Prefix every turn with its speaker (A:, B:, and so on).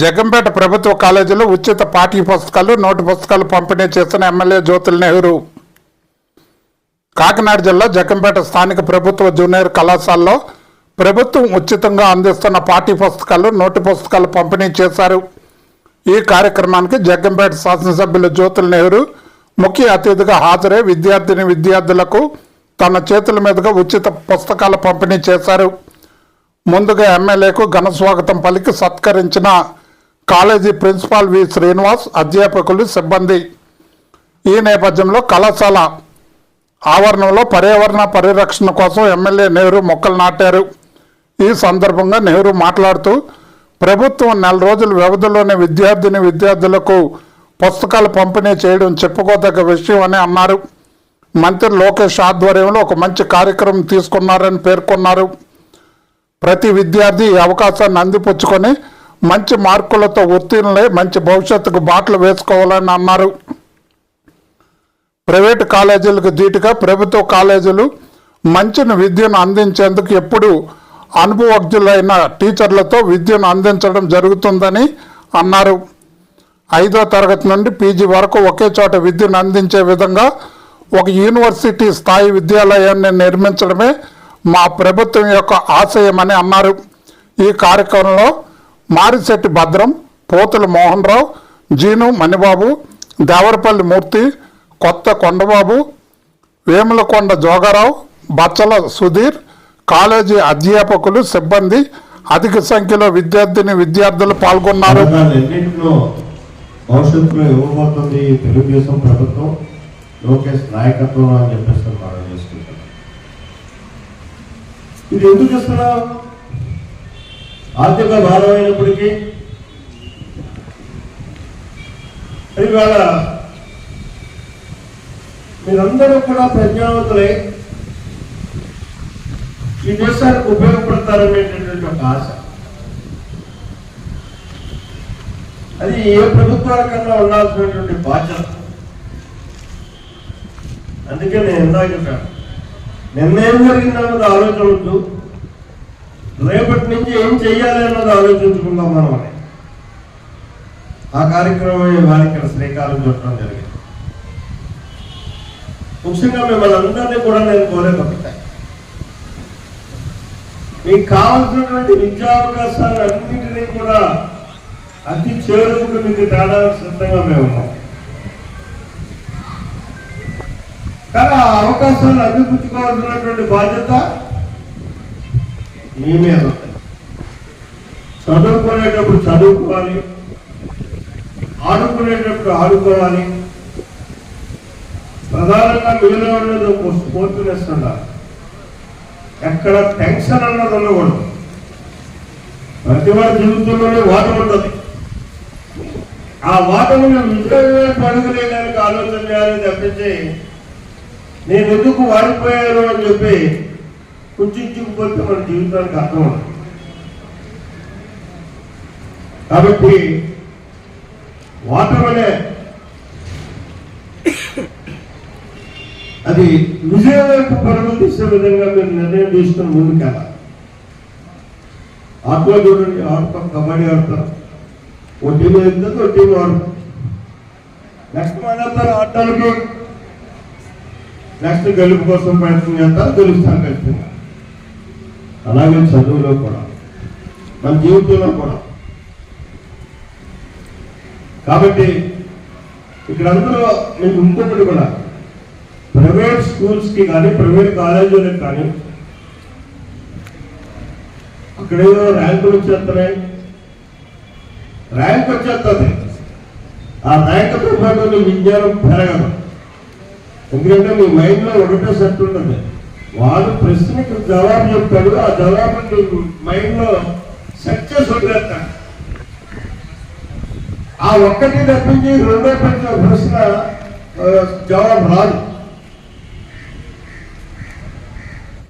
A: జగంపేట ప్రభుత్వ కాలేజీలో ఉచిత పాఠ్య పుస్తకాలు నోటు పుస్తకాలు పంపిణీ చేస్తున్న ఎమ్మెల్యే జ్యోతుల నెహ్రూ. కాకినాడ జిల్లా జగంపేట స్థానిక ప్రభుత్వ జూనియర్ కళాశాలలో ప్రభుత్వం ఉచితంగా అందిస్తున్న పాఠ్య పుస్తకాలు నోటు పుస్తకాలు పంపిణీ చేశారు. ఈ కార్యక్రమానికి జగ్గంపేట శాసనసభ్యులు జ్యోతుల నెహ్రూ ముఖ్య అతిథిగా హాజరై విద్యార్థిని విద్యార్థులకు తన చేతుల మీదుగా ఉచిత పుస్తకాల పంపిణీ చేశారు. ముందుగా ఎమ్మెల్యేకు ఘన స్వాగతం పలికి సత్కరించిన కాలేజీ ప్రిన్సిపాల్ వి శ్రీనివాస్ అధ్యాపకులు సిబ్బంది. ఈ నేపథ్యంలో కళాశాల ఆవరణంలో పర్యావరణ పరిరక్షణ కోసం ఎమ్మెల్యే నెహ్రూ మొక్కలు నాటారు. ఈ సందర్భంగా నెహ్రూ మాట్లాడుతూ ప్రభుత్వం నెల రోజుల వ్యవధిలోనే విద్యార్థిని విద్యార్థులకు పుస్తకాలు పంపిణీ చేయడం చెప్పుకోదగ్గ విషయం అని అన్నారు. మంత్రి లోకేష్ ఆధ్వర్యంలో ఒక మంచి కార్యక్రమం తీసుకున్నారని పేర్కొన్నారు. ప్రతి విద్యార్థి ఈ అవకాశాన్ని అందిపుచ్చుకొని మంచి మార్కులతో ఉత్తీర్ణులై మంచి భవిష్యత్తుకు బాటలు వేసుకోవాలని అన్నారు. ప్రైవేటు కాలేజీలకు ధీటుగా ప్రభుత్వ కాలేజీలు మంచిని విద్యను అందించేందుకు ఎప్పుడు అనుభవజ్ఞులైన టీచర్లతో విద్యను అందించడం జరుగుతుందని అన్నారు. ఐదో తరగతి నుండి పీజీ వరకు ఒకే చోట విద్యను అందించే విధంగా ఒక యూనివర్సిటీ స్థాయి విద్యాలయాన్ని నిర్మించడమే మా ప్రభుత్వం యొక్క ఆశయమని అన్నారు. ఈ కార్యక్రమంలో మారిశెట్టి భద్రం పోతుల మోహన్ రావు జీను మణిబాబు దేవరపల్లి మూర్తి కొత్త కొండబాబు వేములకొండ జోగారావు బచ్చల సుధీర్ కాలేజీ అధ్యాపకులు సిబ్బంది అధిక సంఖ్యలో విద్యార్థిని విద్యార్థులు పాల్గొన్నారు.
B: భవిష్యత్తులో ఇవ్వబోతుంది తెలుగుదేశం ప్రభుత్వం లోకేష్ నాయకత్వం అని చెప్పేసి మనం చేసుకుంటాం ఇది ఎందుకు ఇస్తున్నాం ఆర్థిక భారమైనప్పటికీ ఇవాళ మీరందరూ కూడా ప్రజ్ఞావంతులై ఈ దేశానికి ఉపయోగపడతారనేటటువంటి ఒక ఆశ. అది ఏ ప్రభుత్వానికన్నా ఉండాల్సినటువంటి బాధ్యత. అందుకే నేను ఇందాక చెప్పాను. నిన్న జరిగిందన్నది ఆలోచన వద్దు. రేపటి నుంచి ఏం చెయ్యాలి అన్నది ఆలోచించుకుందాం మనం. అని ఆ కార్యక్రమం వారికి ఇక్కడ శ్రీకారం చుట్టడం జరిగింది. ముఖ్యంగా మిమ్మల్ని అందరినీ కూడా నేను కోరేది ఒకటే మీకు కావాల్సినటువంటి విద్యావకాశాలు అన్నింటినీ కూడా అతి చేరుకుంటూ మీకు తేడానికి సిద్ధంగా మేము ఉన్నాం. కానీ ఆ అవకాశాలు అందిపుచ్చుకోవాల్సినటువంటి బాధ్యత మీ మీద చదువుకునేటప్పుడు చదువుకోవాలి ఆడుకునేటప్పుడు ఆడుకోవాలి. ప్రధానంగా మీలో ఉన్నది ఒక స్ఫూర్తినెస్ ఉండాలి ఎక్కడ టెన్షన్ అన్నది ఉండకూడదు. ప్రతి వారి జీవితంలోనే వాటం ఉంటుంది. ఆ వాటమును నిజంగా పడుకునేదానికి ఆలోచన చేయాలని తప్పించి నేను ఎందుకు వాడిపోయాను అని చెప్పి కుంచుకుపోతే మన జీవితానికి అర్థం ఉండదు. కాబట్టి వాటర్ అనే అది విజయం వైపు పరుగులు తీసే విధంగా మీరు నిర్ణయం తీసుకుని ముందుకెళ్ళాలి. ఆటలో చూడండి ఆడతాం కబడ్డీ ఆడతాం ఓ టీం వెళ్తుంది ఓ టీం ఆడతాం? నెక్స్ట్ మానేస్తారు ఆడటానికి నెక్స్ట్ గెలుపు కోసం ప్రయత్నం చేస్తారు గెలుస్తాను ఖచ్చితంగా అలాగే చదువులో కూడా మన జీవితంలో కూడా. కాబట్టి ఇక్కడ అందరూ మీకు ఇంకొకటి కూడా ప్రైవేట్ స్కూల్స్కి కానీ ప్రైవేట్ కాలేజీలకు కానీ అక్కడేదో ర్యాంకులు వచ్చేస్తున్నాయి. ర్యాంక్ వచ్చేస్తుంది. ఆ ర్యాంకుతో పాటు నీ విజ్ఞానం పెరగదు. ఎందుకంటే మీ మైండ్లో ఒకటే సెట్ ఉంటుంది. వాడు ప్రశ్నకు జవాబు చెప్తాడు ఆ జవాబు నీ మైండ్లో సక్సెస్ చేసి వదిలేస్తాడు ఆ ఒక్కటి తప్పించి రెండో ప్రశ్న ప్రశ్న జవాబు రాదు.